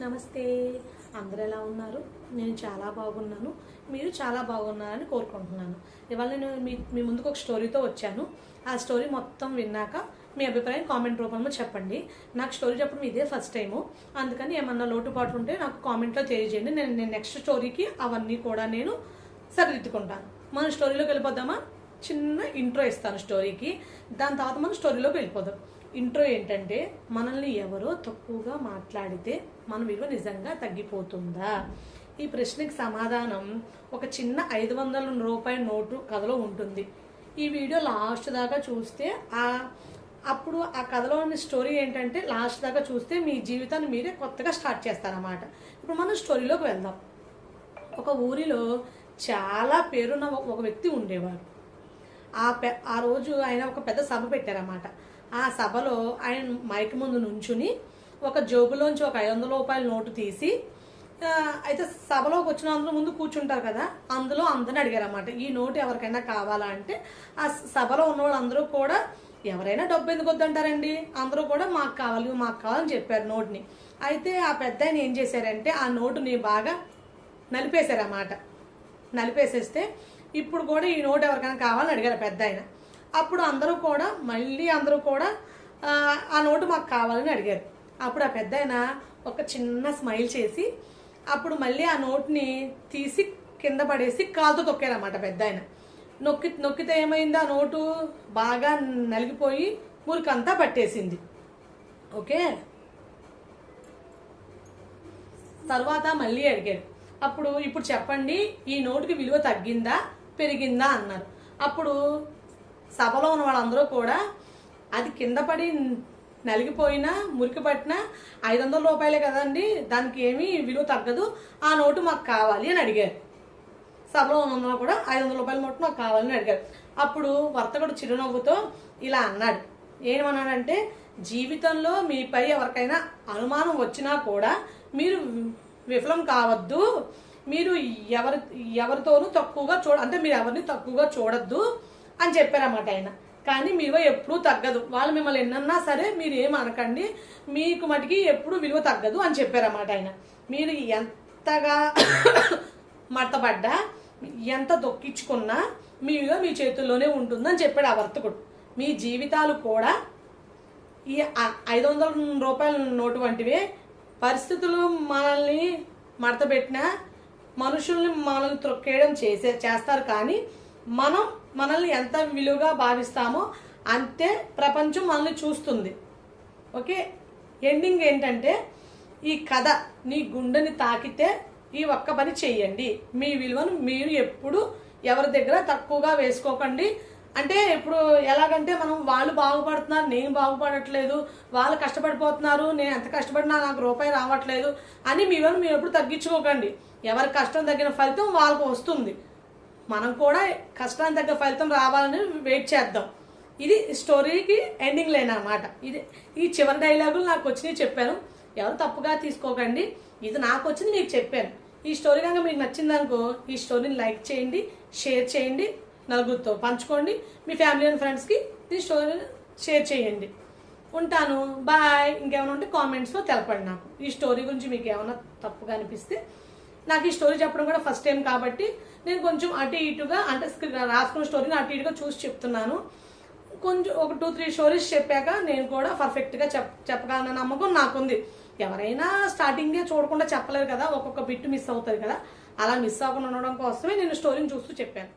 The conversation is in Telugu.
నమస్తే. అందరూ ఎలా ఉన్నారు? నేను చాలా బాగున్నాను. మీరు చాలా బాగున్నారని కోరుకుంటున్నాను. ఇవాళ నేను మీ మీ ముందుకు ఒక స్టోరీతో వచ్చాను. ఆ స్టోరీ మొత్తం విన్నాక మీ అభిప్రాయం కామెంట్ రూపంలో చెప్పండి. నాకు స్టోరీ చెప్పడం ఇదే ఫస్ట్ టైము. అందుకని ఏమన్నా లోటుపాట్లు ఉంటే నాకు కామెంట్లో తెలియజేయండి. నేను నేను నెక్స్ట్ స్టోరీకి అవన్నీ కూడా నేను సరిదిద్దుకుంటాను. మన స్టోరీలోకి వెళ్ళిపోదామా? చిన్న ఇంట్రో ఇస్తాను స్టోరీకి. దాని తర్వాత మనం స్టోరీలోకి వెళ్ళిపోదాం. ఇంట్రో ఏంటంటే మనల్ని ఎవరో తక్కువగా మాట్లాడితే మన విలువ నిజంగా తగ్గిపోతుందా? ఈ ప్రశ్నకి సమాధానం ఒక చిన్న ఐదు వందల రూపాయల నోటు కథలో ఉంటుంది. ఈ వీడియో లాస్ట్ దాకా చూస్తే ఆ అప్పుడు ఆ కథలో ఉన్న స్టోరీ ఏంటంటే లాస్ట్ దాకా చూస్తే మీ జీవితాన్ని మీరే కొత్తగా స్టార్ట్ చేస్తారన్నమాట. ఇప్పుడు మనం స్టోరీలోకి వెళ్దాం. ఒక ఊరిలో చాలా పేరున్న ఒక- ఒక వ్యక్తి ఉండేవాడు. ఆ పె ఆ రోజు ఆయన ఒక పెద్ద సభ పెట్టారన్నమాట. ఆ సభలో ఆయన మైక్ ముందు నుంచుని ఒక జోబులోంచి ఒక ఐదు వందల రూపాయల నోటు తీసి అయితే సభలోకి వచ్చిన అందరూ ముందు కూర్చుంటారు కదా అందులో అందరిని అడిగారన్నమాట ఈ నోటు ఎవరికైనా కావాలా? అంటే ఆ సభలో ఉన్న వాళ్ళందరూ కూడా ఎవరైనా డబ్బు ఎందుకు వద్దంటారండి? అందరూ కూడా మాకు కావాలి మాకు కావాలని చెప్పారు నోట్ని. అయితే ఆ పెద్ద ఆయన ఏం చేశారంటే ఆ నోటుని బాగా నలిపేశారన్నమాట. నలిపేసేస్తే ఇప్పుడు కూడా ఈ నోట్ ఎవరికైనా కావాలని అడిగారు పెద్ద ఆయన. అప్పుడు అందరూ కూడా మళ్ళీ అందరూ కూడా ఆ, నోటు మాకు కావాలని అడిగారు. అప్పుడు ఆ పెద్ద ఆయన ఒక చిన్న స్మైల్ చేసి అప్పుడు మళ్ళీ ఆ నోట్ని తీసి కింద పడేసి కాలుతో తొక్కారనమాట పెద్ద ఆయన నొక్కి నొక్కితే ఏమైంది? ఆ నోటు బాగా నలిగిపోయి మురికంతా పట్టేసింది. ఓకే? తర్వాత మళ్ళీ అడిగాడు అప్పుడు ఇప్పుడు చెప్పండి ఈ నోటుకి విలువ తగ్గిందా పెరిగిందా? అన్నారు. అప్పుడు సభలో ఉన్న వాళ్ళందరూ కూడా అది కింద పడి నలిగిపోయినా మురికి పట్టినా ఐదు వందల రూపాయలే కదండి దానికి ఏమీ విలువ తగ్గదు. ఆ నోటు మాకు కావాలి అని అడిగారు. సభలో ఉన్న కూడా ఐదు వందల రూపాయల నోటు మాకు కావాలని అడిగారు. అప్పుడు వర్తకుడు చిరునవ్వుతో ఇలా అన్నాడు. ఏమన్నాడంటే జీవితంలో మీపై ఎవరికైనా అనుమానం వచ్చినా కూడా మీరు విఫలం కావద్దు. మీరు ఎవరి ఎవరితోనూ తక్కువగా చూడ అంటే మీరు ఎవరిని తక్కువగా చూడొద్దు. అని చెప్పారన్నమాట ఆయన. కానీ మీ విలువ ఎప్పుడూ తగ్గదు. వాళ్ళు మిమ్మల్ని ఎన్నన్నా సరే మీరు ఏం అనకండి. మీకు మటుకి ఎప్పుడు విలువ తగ్గదు అని చెప్పారన్నమాట ఆయన. మీరు ఎంతగా మడతపడ్డా ఎంత దొక్కించుకున్నా మీ విలువ మీ చేతుల్లోనే ఉంటుందని చెప్పాడు ఆ వర్తకుడు. మీ జీవితాలు కూడా ఈ ఐదు వందల రూపాయల నోటు వంటివే. పరిస్థితులు మనల్ని మడతపెట్టిన మనుషుల్ని మనల్ని త్రొక్కేయడం చేసే చేస్తారు కానీ మనం మనల్ని ఎంత విలువగా భావిస్తామో అంతే ప్రపంచం మనల్ని చూస్తుంది. ఓకే? ఎండింగ్ ఏంటంటే ఈ కథ నీ గుండెని తాకితే ఈ ఒక్క పని చెయ్యండి. మీ విలువను మీరు ఎప్పుడు ఎవరి దగ్గర తక్కువగా వేసుకోకండి. అంటే ఇప్పుడు ఎలాగంటే మనం వాళ్ళు బాగుపడుతున్నారు నేను బాగుపడట్లేదు వాళ్ళు కష్టపడిపోతున్నారు నేను ఎంత కష్టపడినా నాకు రూపాయి రావట్లేదు అని మీ విలువను మీరు ఎప్పుడు తగ్గించుకోకండి. ఎవరి కష్టం తగ్గిన ఫలితం వాళ్ళకు వస్తుంది. మనం కూడా కష్టానికి తగ్గ ఫలితం రావాలని వెయిట్ చేద్దాం. ఇది స్టోరీకి ఎండింగ్ లేన అన్నమాట. ఇది ఈ చివరి డైలాగులు నాకు వచ్చినాయి చెప్పాను ఎవరు తప్పుగా తీసుకోకండి. ఇది నాకు వచ్చింది మీకు చెప్పాను. ఈ స్టోరీ కనుక మీకు నచ్చిందనుకో ఈ స్టోరీని లైక్ చేయండి షేర్ చేయండి నలుగురితో పంచుకోండి. మీ ఫ్యామిలీ అండ్ ఫ్రెండ్స్కి ఈ స్టోరీ షేర్ చేయండి. ఉంటాను. బాయ్ ఇంకేమైనా ఉంటే కామెంట్స్లో తెలపండి నాకు. ఈ స్టోరీ గురించి మీకు ఏమైనా తప్పుగా అనిపిస్తే నాకు ఈ స్టోరీ చెప్పడం కూడా ఫస్ట్ టైం కాబట్టి నేను కొంచెం అటు ఇటుగా అంటే రాసుకున్న స్టోరీని అటు ఇటుగా చూసి చెప్తున్నాను. కొంచెం ఒక టూ త్రీ స్టోరీస్ చెప్పాక నేను కూడా పర్ఫెక్ట్గా చెప్ చెప్పగలన నమ్మకం నాకుంది. ఎవరైనా స్టార్టింగే చూడకుండా చెప్పలేరు కదా ఒక్కొక్క బిట్ మిస్ అవుతుంది కదా. అలా మిస్ అవ్వకుండా ఉండడం కోసమే నేను స్టోరీని చూస్తూ చెప్పాను.